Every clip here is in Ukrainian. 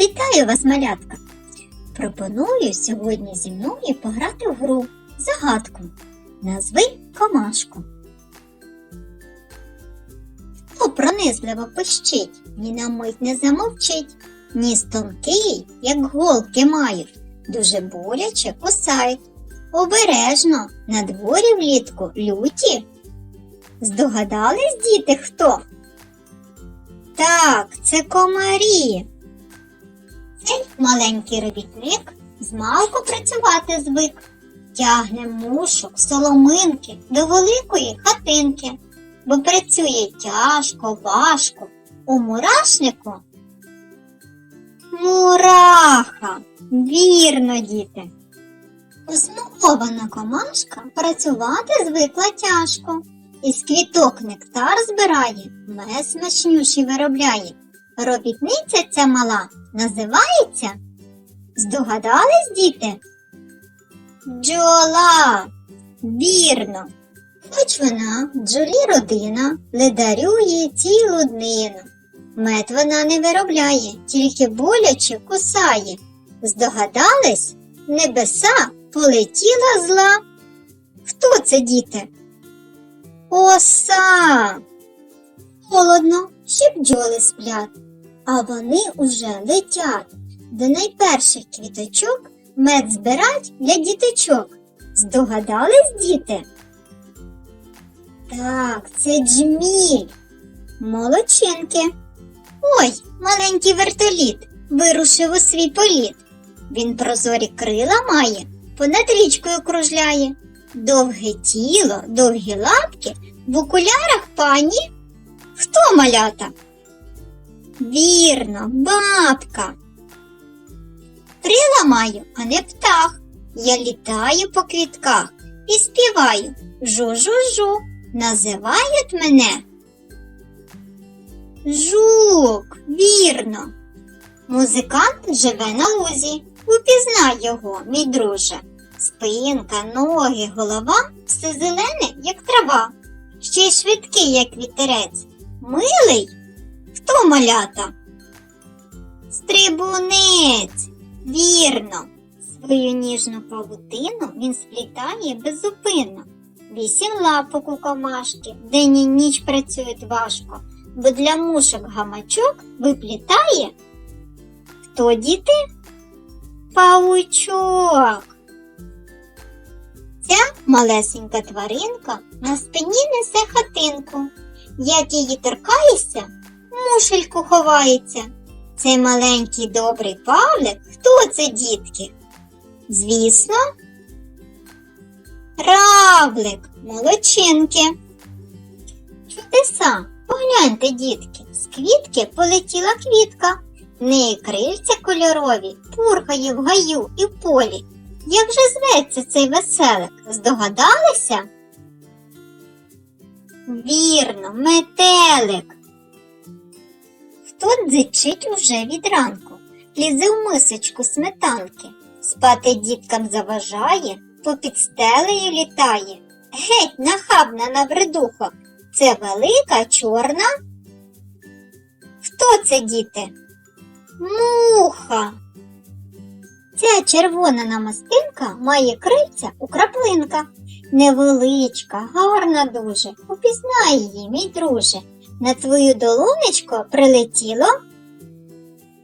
Вітаю вас, малятка! Пропоную сьогодні зі мною пограти в гру загадку. Назви комашку. Хто пронизливо пищить, ні на мить не замовчить, ніс тонкий, як голки мають, дуже боляче кусають. Обережно на дворі влітку люті. Здогадались, діти, хто? Так, це комарі. Маленький робітник змалку працювати звик. Тягне мушок, соломинки до великої хатинки, бо працює тяжко, важко. У мурашнику мураха. Вірно, діти. Усмугована комашка працювати звикла тяжко. Із квіток нектар збирає, мед смачнющий виробляє. Робітниця ця мала називається? Здогадались, діти? Бджола. Вірно. Хоч вона, бджолі родина, ледарює цілу днину. Мед вона не виробляє, тільки боляче кусає. Здогадались? Небеса полетіла зла. Хто це, діти? Оса. Бджоли сплять, а вони уже летять до найперших квіточок мед збирать для діточок. Здогадались, діти? Так, це джміль. Молодчинки. Ой, маленький вертоліт вирушив у свій політ. Він прозорі крила має, понад річкою кружляє. Довге тіло, довгі лапки, в окулярах пані. Хто малята? Вірно, бабка. Крила маю, а не птах. Я літаю по квітках і співаю жу-жу-жу. Називають мене. Жук, вірно. Музикант живе на лузі. Упізнай його, мій друже. Спинка, ноги, голова все зелене, як трава, ще й швидкий, як вітерець. Милий? Хто малята? Стрибунець. Вірно. Свою ніжну павутину він сплітає беззупинно. Вісім лапок у комашки, день і ніч працюють важко, бо для мушок гамачок виплітає. Хто діти? Паучок. Ця малесенька тваринка на спині несе хатинку. Як її торкаєшся, мушельку ховається. Цей маленький добрий Павлик, хто це, дітки? Звісно, равлик, молодчинки. Чудеса, погляньте, дітки, з квітки полетіла квітка. В неї крильця кольорові, пурхає в гаю і в полі. Як же зветься цей веселик? Здогадалися? Вірно, метелик. Хто дзичить уже від ранку, лізе в мисочку сметанки, спати діткам заважає, попід стелею літає. Геть нахабна набридуха, це велика чорна. Хто це, діти? Муха. Ця червона намистинка має крильця у краплинках. Невеличка, гарна дуже. Упізнай її, мій друже. На твою долонечко прилетіло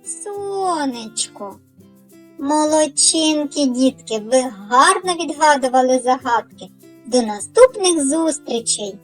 сонечко. Молодчинки, дітки, ви гарно відгадували загадки. До наступних зустрічей!